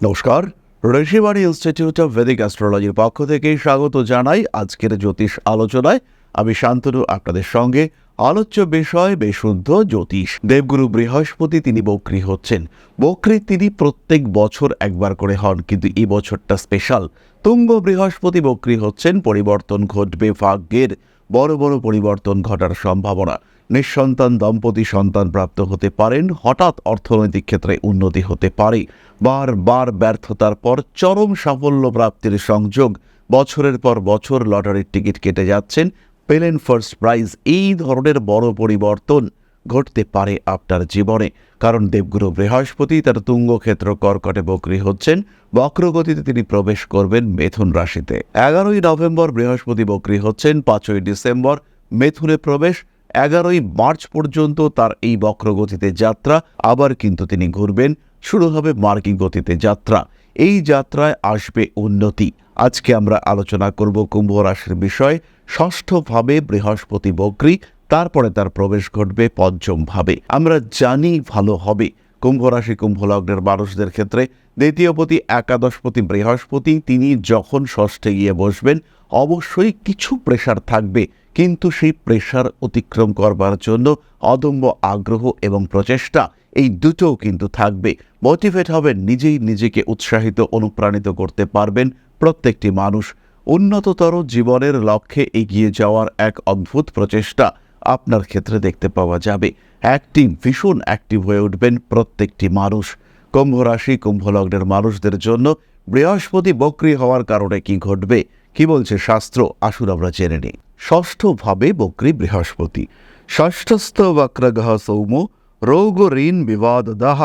নমস্কার, Rishibani institute of Vedic অ্যাস্ট্রোলজির পক্ষ থেকে স্বাগত জানাই আজকের জ্যোতিষ আলোচনায়। আমি শান্তনু, আপনাদের সঙ্গে আলোচ্য বিষয় বিশুদ্ধ জ্যোতিষ। দেবগুরু বৃহস্পতি তিনি বক্রী হচ্ছেন। বক্রী তিনি প্রত্যেক বছর একবার করে হন, কিন্তু এই বছরটা স্পেশাল তুঙ্গ বৃহস্পতি বক্রী হচ্ছেন, পরিবর্তন ঘটবে ভাগ্যের। বড় বড় পরিবর্তন ঘটার সম্ভাবনা। নিঃসন্তান দম্পতি সন্তান প্রাপ্ত হতে পারেন, হঠাৎ অর্থনৈতিক ক্ষেত্রে উন্নতি হতে পারে। বারবার ব্যর্থতার পর চরম সাফল্য প্রাপ্তির সংযোগ। বছরের পর বছর লটারির টিকিট কেটে যাচ্ছেন, পেলেন ফার্স্ট প্রাইজ। এই ধরনের বড় পরিবর্তন ঘটতে পারে আপনার জীবনে। কারণ দেবগুরু বৃহস্পতি তার তুঙ্গক্ষেত্র কর্কটে বক্রী হচ্ছেন। বক্রগতিতে তিনি প্রবেশ করবেন মেথুন রাশিতে। এগারোই নভেম্বর বৃহস্পতি বক্রী হচ্ছেন, পাঁচই ডিসেম্বর মেথুনে প্রবেশ, এগারোই মার্চ পর্যন্ত তার এই বক্রগতিতে যাত্রা, আবার কিন্তু তিনি ঘুরবেন। শুরু হবে মার্গী গতিতে যাত্রা। এই যাত্রায় আসবে উন্নতি। আজকে আমরা আলোচনা করব কুম্ভ রাশির বিষয়। ষষ্ঠভাবে বৃহস্পতি বক্রী তারপরে তার প্রবেশ ঘটবে পঞ্চম ভাবে। আমরা জানি ভালো হবে। কুম্ভ রাশি কুম্ভ লগ্নের মানুষদের ক্ষেত্রে দ্বিতীয়পতি একাদশপতি বৃহস্পতি, তিনি যখন ষষ্ঠে গিয়ে বসবেন, অবশ্যই কিছু প্রেশার থাকবে। কিন্তু সেই প্রেশার অতিক্রম করবার জন্য অদম্য আগ্রহ এবং প্রচেষ্টা এই দুটোও কিন্তু থাকবে। মোটিভেট হবেন, নিজেই নিজেকে উৎসাহিত, অনুপ্রাণিত করতে পারবেন প্রত্যেকটি মানুষ। উন্নততর জীবনের লক্ষ্যে এগিয়ে যাওয়ার এক অদ্ভুত প্রচেষ্টা। আপনার ক্ষেত্রে দেখতে পাওয়া যাবে। অ্যাক্টিভ ভীষণ অ্যাক্টিভ হয়ে উঠবেন প্রত্যেকটি মানুষ। কুম্ভ রাশি, কুম্ভ লগ্নের মানুষদের জন্য বৃহস্পতি বক্রী হওয়ার কারণে কি ঘটবে? কি বলছে শাস্ত্র? আসুন আমরা জেনে নিই। ষষ্ঠভাবে বক্রী বৃহস্পতি। ষষ্ঠস্থ বক্রগহ সৌম, রোগ ঋণ বিবাদ দাহ।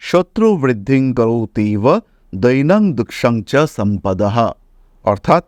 শত্রু বৃদ্ধিং করৌতীব দৈনং দুঃসং চ সম্পদঃ অর্থাৎ,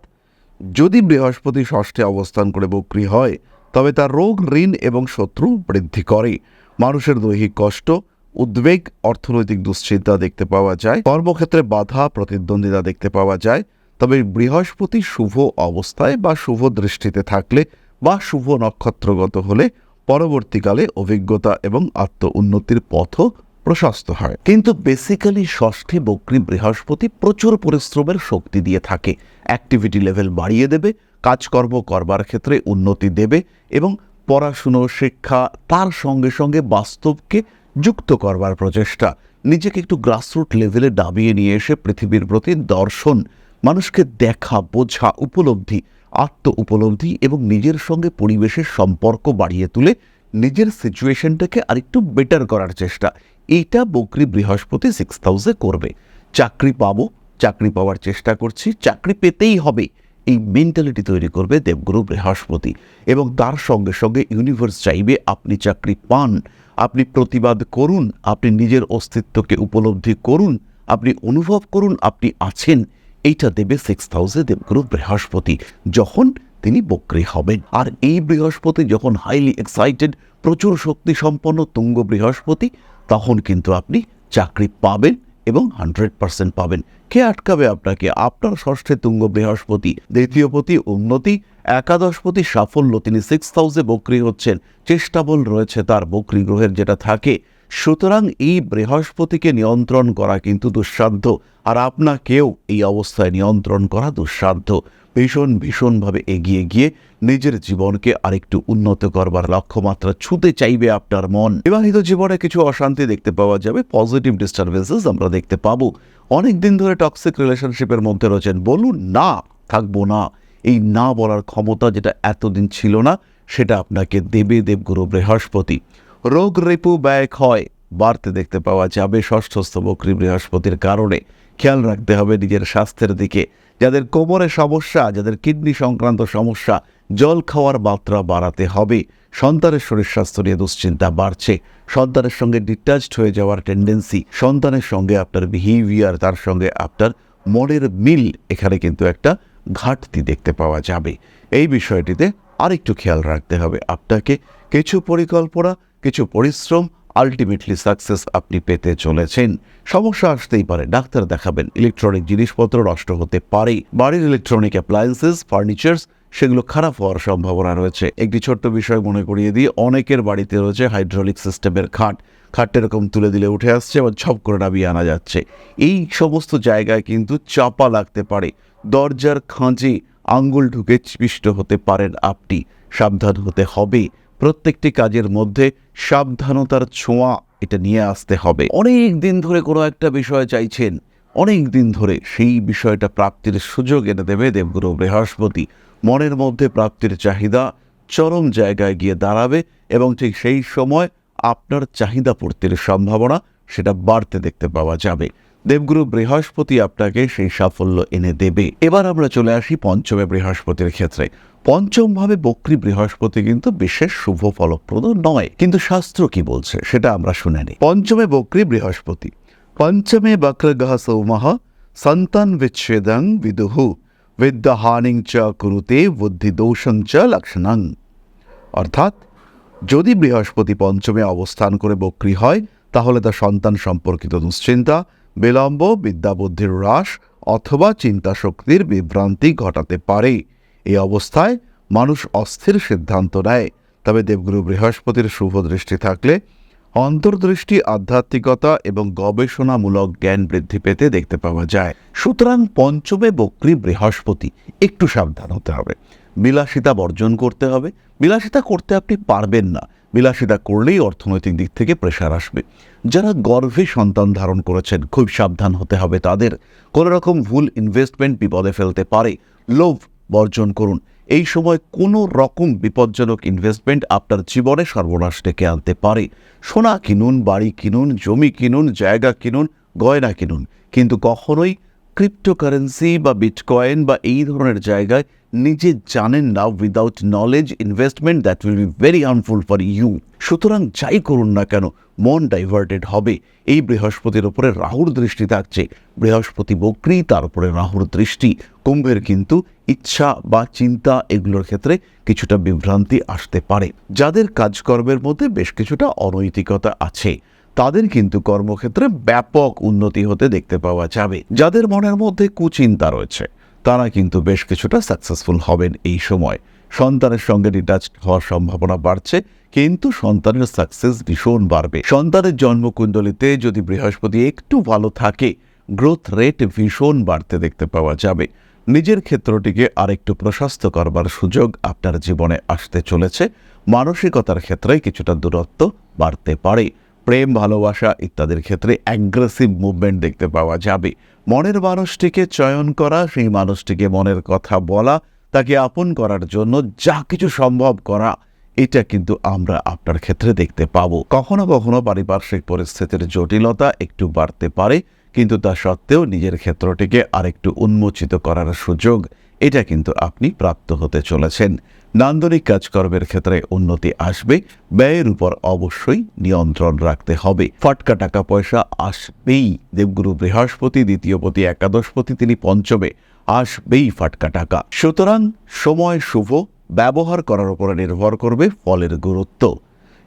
যদি বৃহস্পতি ষষ্ঠে অবস্থান করে বক্রী হয় তবে তার রোগ, ঋণ এবং শত্রু বৃদ্ধি করে। মানুষের দৈহিক কষ্ট, উদ্বেগ, অর্থনৈতিক দুশ্চিন্তা দেখতে পাওয়া যায়। কর্মক্ষেত্রে বাধা, প্রতিদ্বন্দ্বিতা দেখতে পাওয়া যায়। তবে বৃহস্পতি শুভ অবস্থায় বা শুভ দৃষ্টিতে থাকলে বা শুভ নক্ষত্রগত হলে পরবর্তীকালে অভিজ্ঞতা এবং আত্ম উন্নতির পথও প্রশস্ত হয়। কিন্তু বেসিক্যালি ষষ্ঠী, বক্রী, বৃহস্পতি প্রচুর পরিশ্রমের শক্তি দিয়ে থাকে। অ্যাক্টিভিটি লেভেল বাড়িয়ে দেবে, কাজকর্ম করবার ক্ষেত্রে উন্নতি দেবে এবং পড়াশুনো, শিক্ষা তার সঙ্গে সঙ্গে বাস্তবকে যুক্ত করবার প্রচেষ্টা। নিজেকে একটু গ্রাসরুট লেভেলে দাবিয়ে নিয়ে এসে পৃথিবীর প্রতি দর্শন, মানুষকে দেখা, বোঝা, উপলব্ধি, আত্ম উপলব্ধি এবং নিজের সঙ্গে পরিবেশের সম্পর্ক বাড়িয়ে তুলে নিজের সিচুয়েশনটাকে আরেকটু বেটার করার চেষ্টা। এইটা বকরি বৃহস্পতি সিক্স হাউসে করবে। চাকরি পাবো চাকরি পাওয়ার চেষ্টা করছি, চাকরি পেতেই হবে। এই মেন্টালিটি তৈরি করবে দেবগুরু বৃহস্পতি এবং তার সঙ্গে সঙ্গে ইউনিভার্স চাইবে আপনি চাকরি পান, আপনি প্রতিবাদ করুন, আপনি নিজের অস্তিত্বকে উপলব্ধি করুন, আপনি অনুভব করুন আপনি আছেন। এইটা দেবে সিক্স হাউসে দেবগুরু বৃহস্পতি, যখন তিনি বক্রী হবেন। আর এই বৃহস্পতি যখন হাইলি এক্সাইটেড প্রচুর শক্তি সম্পন্ন তুঙ্গ বৃহস্পতি, তখন কিন্তু আপনি চাকরি পাবেন এবং হান্ড্রেড পার্সেন্ট পাবেন। কে আটকাবে আপনাকে? আপনার ষষ্ঠে তুঙ্গ বৃহস্পতি দ্বিতীয়পতি উন্নতি একাদশপতি সাফল্য। তিনি সিক্স হাউসে বকরি হচ্ছেন, চেষ্টাবল রয়েছে তার বক্রী গ্রহের যেটা থাকে। সুতরাং এই বৃহস্পতিকে নিয়ন্ত্রণ করা কিন্তু দুঃসাধ্য, আর আপনাকেও এই অবস্থায় নিয়ন্ত্রণ করা দুঃসাধ্য। ভীষণ ভীষণভাবে এগিয়ে গিয়ে নিজের জীবনকে আরেকটু উন্নত করবার লক্ষ্যমাত্রা ছুতে চাইবে আপনার মন। বিবাহিত জীবনে কিছু অশান্তি দেখতে পাওয়া যাবে পজিটিভ ডিস্টারবেন্সেস আমরা দেখতে পাবো। অনেক দিন ধরে টক্সিক রিলেশনশিপের মধ্যে রয়েছেন, বলুন না, থাকব না। এই না বলার ক্ষমতা যেটা এতদিন ছিল না, সেটা আপনাকে দেবে দেবগুরু বৃহস্পতি। রোগ রিপু ব্যয় ক্ষয় বাড়তে দেখতে পাওয়া যাবে, ষষ্ঠস্থ বক্রী বৃহস্পতির কারণে। খেয়াল রাখতে হবে নিজের স্বাস্থ্যের দিকে। যাদের কোমরে সমস্যা, যাদের কিডনি সংক্রান্ত সমস্যা, জল খাওয়ার মাত্রা বাড়াতে হবে। সন্তানের শরীর স্বাস্থ্য নিয়ে দুশ্চিন্তা বাড়ছে। সন্তানের সঙ্গে ডিটাচড হয়ে যাওয়ার টেন্ডেন্সি সন্তানের সঙ্গে আপনার বিহেভিয়ার তার সঙ্গে আপনার মনের মিল এখানে কিন্তু একটা ঘাটতি দেখতে পাওয়া যাবে। এই বিষয়টিতে আরেকটু খেয়াল রাখতে হবে আপনাকে। কিছু পরিকল্পনা, কিছু পরিশ্রম আলটিমেটলি সাকসেস আপনি পেতে চলেছেন। সমস্যা আসতেই পারে, ডাক্তার দেখাবেন ইলেকট্রনিক জিনিসপত্র নষ্ট হতে পারে, বাড়ির ইলেকট্রনিক অ্যাপ্লায়েন্সেস ফার্নিচার্স সেগুলো খারাপ হওয়ার সম্ভাবনা রয়েছে। একটি ছোট্ট বিষয় মনে করিয়ে দিয়ে অনেকের বাড়িতে রয়েছে হাইড্রোলিক সিস্টেমের খাট। খাটটা এরকম তুলে দিলে উঠে আসছে এবং ছপ করে নামিয়ে আনা যাচ্ছে। এই সমস্ত জায়গায় কিন্তু চাপা লাগতে পারে। দরজার খাঁজে আঙ্গুল ঢুকে চিপিষ্ট হতে পারেন আপনি। সাবধান হতে হবে। প্রত্যেকটি কাজের মধ্যে সাবধানতার ছোঁয়া এটা নিয়ে আসতে হবে। অনেক দিন ধরে কোনো একটা বিষয় চাইছেন, অনেক দিন ধরে সেই বিষয়টা প্রাপ্তির সুযোগ এনে দেবে দেবগুরু বৃহস্পতি। মনের মধ্যে প্রাপ্তির চাহিদা চরম জায়গায় গিয়ে দাঁড়াবে এবং ঠিক সেই সময় আপনার চাহিদা পূর্তির সম্ভাবনা সেটা বাড়তে দেখতে পাওয়া যাবে। দেবগুরু বৃহস্পতি আপনাকে সেই সাফল্য এনে দেবে। এবার আমরা চলে আসি পঞ্চমে বৃহস্পতির ক্ষেত্রে। পঞ্চমভাবে বক্রী বৃহস্পতি কিন্তু বিশেষ শুভ ফলপ্রদ নয়। কিন্তু শাস্ত্র কি বলছে সেটা আমরা শুনে নিই। পঞ্চমে বক্রী বৃহস্পতি। পঞ্চমে বক্রগ্রহ সৌমহ সন্তান বিচ্ছেদং বিদুহু বিদ্যাহানিং চ কুরুতে বুদ্ধি দোষং চ লক্ষণং। অর্থাৎ যদি বৃহস্পতি পঞ্চমে অবস্থান করে বক্রী হয়, তাহলে তা সন্তান সম্পর্কিত দুশ্চিন্তা বিলম্ব, বিদ্যাবুদ্ধির হ্রাস অথবা চিন্তাশক্তির বিভ্রান্তি ঘটাতে পারে। এই অবস্থায় মানুষ অস্থির সিদ্ধান্ত নেয়। তবে দেবগুরু বৃহস্পতির শুভ দৃষ্টি থাকলে অন্তর্দৃষ্টি, আধ্যাত্মিকতা এবং গবেষণামূলক জ্ঞান বৃদ্ধি পেতে দেখতে পাওয়া যায়। সুতরাং পঞ্চমে বক্রী বৃহস্পতি, একটু সাবধান হতে হবে। বিলাসিতা বর্জন করতে হবে। বিলাসিতা করতে আপনি পারবেন না। বিলাসিতা করলেই অর্থনৈতিক দিক থেকে প্রেশার আসবে। যারা গর্ভে সন্তান ধারণ করেছেন, খুব সাবধান হতে হবে তাদের। কোনো রকম ভুল ইনভেস্টমেন্ট বিপদে ফেলতে পারে। লোভ বর্জন করুন। এই সময় কোনো রকম বিপজ্জনক ইনভেস্টমেন্ট আপনার জীবনে সর্বনাশ ডেকে আনতে পারে। সোনা কিনুন, বাড়ি কিনুন, জমি কিনুন, জায়গা কিনুন, গয়না কিনুন। কিন্তু কখনোই ক্রিপ্টোকারেন্সি বা বিটকয়েন বা এই ধরনের জায়গায় নিজে জানেন না without knowledge investment that will be very harmful for you সুতরাং যাই করুন না কেন, মন ডাইভার্টেড হবে। এই বৃহস্পতির ওপরে রাহুর দৃষ্টি থাকছে। বৃহস্পতি বক্রী, তার উপরে রাহুর দৃষ্টি। কুম্ভের কিন্তু ইচ্ছা বা চিন্তা এগুলোর ক্ষেত্রে কিছুটা বিভ্রান্তি আসতে পারে। যাদের কাজকর্মের মধ্যে বেশ কিছুটা অনৈতিকতা আছে, তাদের কিন্তু কর্মক্ষেত্রে ব্যাপক উন্নতি হতে দেখতে পাওয়া যাবে। যাদের মনের মধ্যে কুচিন্তা রয়েছে, তারা কিন্তু বেশ কিছুটা সাকসেসফুল হবেন এই সময়। সন্তানের সঙ্গে ডিটাচড হওয়ার সম্ভাবনা বাড়ছে, কিন্তু সন্তানের সাকসেস ভীষণ বাড়বে। সন্তানের জন্মকুণ্ডলিতে যদি বৃহস্পতি একটু ভালো থাকে গ্রোথ রেট ভীষণ বাড়তে দেখতে পাওয়া যাবে। নিজের ক্ষেত্রটিকে আরেকটু প্রশস্ত করবার সুযোগ আপনার জীবনে আসতে চলেছে। মানসিকতার ক্ষেত্রে কিছুটা দূরত্ব বাড়তে পারে। প্রেম, ভালোবাসা ইত্যাদির ক্ষেত্রে অ্যাগ্রেসিভ মুভমেন্ট দেখতে পাওয়া যাবে। মনের মানুষটিকে চয়ন করা, সেই মানুষটিকে মনের কথা বলা তাকে আপন করার জন্য যা কিছু সম্ভব করা, এটা কিন্তু আমরা আপনার ক্ষেত্রে দেখতে পাবো। কখনো কখনো পারিপার্শ্বিক পরিস্থিতির জটিলতা একটু বাড়তে পারে, কিন্তু তা সত্ত্বেও নিজের ক্ষেত্রটিকে আরেকটু উন্মোচিত করার সুযোগ, এটা কিন্তু আপনি প্রাপ্ত হতে চলেছেন। নান্দনিক কাজকর্মের ক্ষেত্রে উন্নতি আসবে, ব্যয়ের উপর অবশ্যই নিয়ন্ত্রণ রাখতে হবে। ফটকা টাকা পয়সা আসবেই। দেবগুরু বৃহস্পতি দ্বিতীয়পতি একাদশপতি তিনি পঞ্চমে আসবেই ফাটকা টাকা। সুতরাং সময় শুভ, ব্যবহার করার উপরে নির্ভর করবে ফলের গুরুত্ব।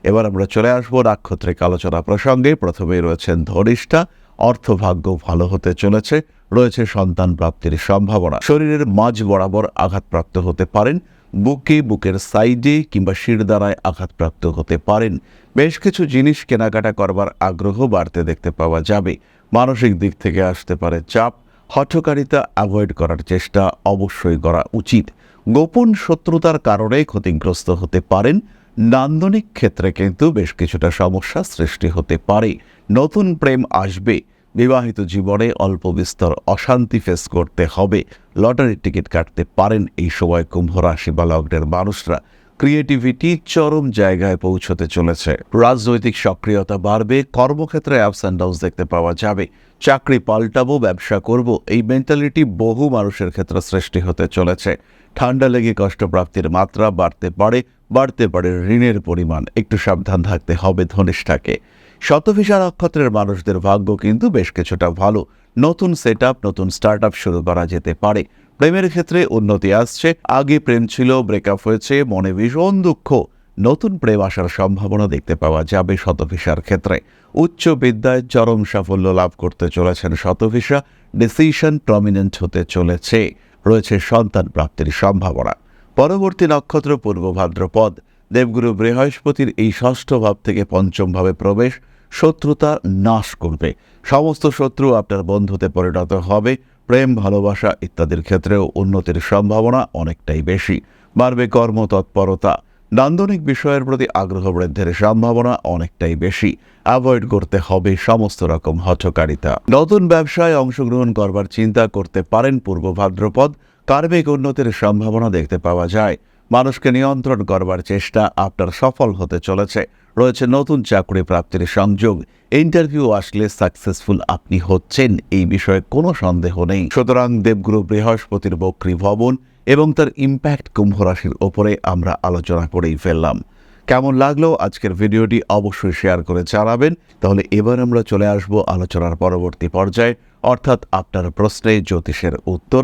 এবার আমরা চলে আসব নাক্ষত্রিক আলোচনা প্রসঙ্গে। প্রথমেই রয়েছেন ধনিষ্ঠা, অর্থভাগ্য ভালো হতে চলেছে, রয়েছে সন্তান প্রাপ্তির সম্ভাবনা। শরীরের মাঝ বরাবর আঘাতপ্রাপ্ত হতে পারেন, বুকে, বুকের সাইডে কিংবা শিরদাঁড়ায় আঘাতপ্রাপ্ত হতে পারেন। বেশ কিছু জিনিস কেনাকাটা করবার আগ্রহ বাড়তে দেখতে পাওয়া যাবে। মানসিক দিক থেকে আসতে পারে চাপ হঠকারিতা অ্যাভয়েড করার চেষ্টা অবশ্যই করা উচিত। গোপন শত্রুতার কারণে ক্ষতিগ্রস্ত হতে পারেন। নান্দনিক ক্ষেত্রে কিন্তু বেশ কিছুটা সমস্যা সৃষ্টি হতে পারে। নতুন প্রেম আসবে। বিবাহিত জীবনে অল্প বিস্তর অশান্তি ফেস করতে হবে। লটারির টিকিট কাটতে পারেন এই সময় কুম্ভ রাশি বা লগ্নের মানুষরা। ক্রিয়েটিভিটি চরম জায়গায় পৌঁছতে চলেছে। রাজনৈতিক সক্রিয়তা বাড়বে। কর্মক্ষেত্রে অ্যাপস অ্যান্ড ডাউন্স দেখতে পাওয়া যাবে। চাকরি পাল্টাবো, ব্যবসা করব, এই মেন্টালিটি বহু মানুষের ক্ষেত্রে সৃষ্টি হতে চলেছে। ঠান্ডা লেগে কষ্টপ্রাপ্তির মাত্রা বাড়তে পারে বাড়তে পারে ঋণের পরিমাণ, একটু সাবধান থাকতে হবে ধনিষ্ঠাকে। শতভিসা নক্ষত্রের মানুষদের ভাগ্য কিন্তু বেশ কিছুটা ভালো। নতুন সেট নতুন স্টার্ট শুরু করা যেতে পারে। প্রেমের ক্ষেত্রে উন্নতি আসছে, আগে প্রেম ছিল ব্রেকআপ হয়েছে, মনে ভীষণ দুঃখ। নতুন প্রেম আসার সম্ভাবনা দেখতে পাওয়া যাবে শতভিসার ক্ষেত্রে। উচ্চ বিদ্যায় চরম সাফল্য লাভ করতে চলেছেন শতভিসা ডিসিশন প্রমিনেন্ট হতে চলেছে। রয়েছে সন্তান প্রাপ্তির সম্ভাবনা। পরবর্তী নক্ষত্র পূর্ব ভাদ্রপদ। দেবগুরু বৃহস্পতির এই ষষ্ঠ ভাব থেকে পঞ্চম ভাবে প্রবেশ। শত্রুতা নাশ করবে। সমস্ত শত্রু আপনার বন্ধুতে পরিণত হবে। প্রেম, ভালোবাসা ইত্যাদির ক্ষেত্রেও উন্নতির সম্ভাবনা অনেকটাই বেশি। বাড়বে কর্মতৎপরতা। নান্দনিক বিষয়ের প্রতি আগ্রহ বৃদ্ধির সম্ভাবনা অনেকটাই বেশি। অ্যাভয়েড করতে হবে সমস্ত রকম হঠকারিতা। নতুন ব্যবসায় অংশগ্রহণ করবার চিন্তা করতে পারেন পূর্ব ভাদ্রপদ। কার্মিক উন্নতির সম্ভাবনা দেখতে পাওয়া যায়। মানুষকে নিয়ন্ত্রণ করবার চেষ্টা আপনার সফল হতে চলেছে। রয়েছে নতুন চাকরি প্রাপ্তির সংযোগ। ইন্টারভিউ আসলে সাকসেসফুল আপনি হচ্ছেন, এই বিষয়ে কোনো সন্দেহ নেই। সুতরাং দেবগুরু বৃহস্পতির বক্রী ভবন এবং তার ইম্প্যাক্ট কুম্ভ রাশির ওপরে আমরা আলোচনা করেই ফেললাম। কেমন লাগল আজকের ভিডিওটি অবশ্যই শেয়ার করে জানাবেন। তাহলে এবার আমরা চলে আসব আলোচনার পরবর্তী পর্যায়ে। অর্থাৎ আপনার প্রশ্নে জ্যোতিষের উত্তর।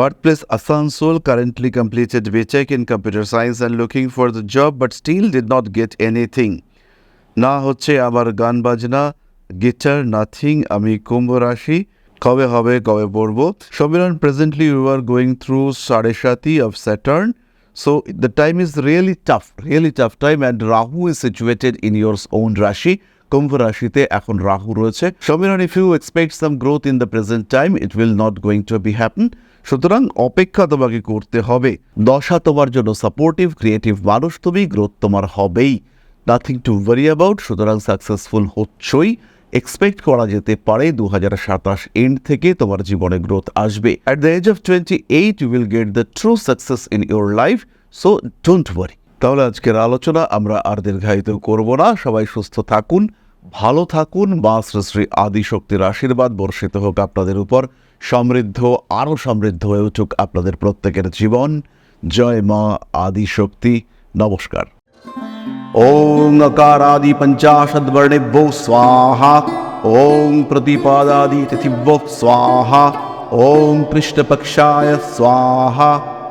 Birthplace Asansol currently completed BTech in computer science and looking for the job but still did not get anything না হচ্ছে আমার গান বাজনা গিটার নাথিং আমি কুম্ভ রাশি কবে হবে কবে পড়ব? Samiran presently you are going through sade sati of Saturn So the time is really tough, really tough time, and Rahu is situated in your own Rashi. Kumbha রাশিতে এখন রাহু রয়েছে। Samiran if you expect some growth in the present time it will not going to be happen সুতরাং অপেক্ষা তোমাকে করতে হবে। দশা তোমার জন্য সাপোর্টিভ ক্রিয়েটিভ মানুষ তুমি গ্রোথ তোমার হবেই। নাথিং টু ওয়ারি অ্যাবাউট সুতরাং সাকসেসফুল হচ্ছই। এক্সপেক্ট করা যেতে পারে দু হাজার সাতাশ এন্ড থেকে তোমার জীবনে গ্রোথ আসবে। At the age of twenty eight you will get the true success in your life so don't worry তাহলে আজকের আলোচনা আমরা আর দীর্ঘায়িত করব না। সবাই সুস্থ থাকুন। ভালো থাকুন মা শ্রী শ্রী আদিশক্তির আশীর্বাদ বর্ষিত হোক আপনাদের উপর সমৃদ্ধ আরও সমৃদ্ধ হয়ে উঠুক আপনাদের প্রত্যেকের জীবন জয় মা আদিশক্তি নমস্কার ॐ अकारादि पञ्चाशद्वर्णेभ्यो स्वाहा ॐ प्रतिपादादि तिथिभ्यो स्वाहा ॐ कृष्णपक्षाय स्वाहा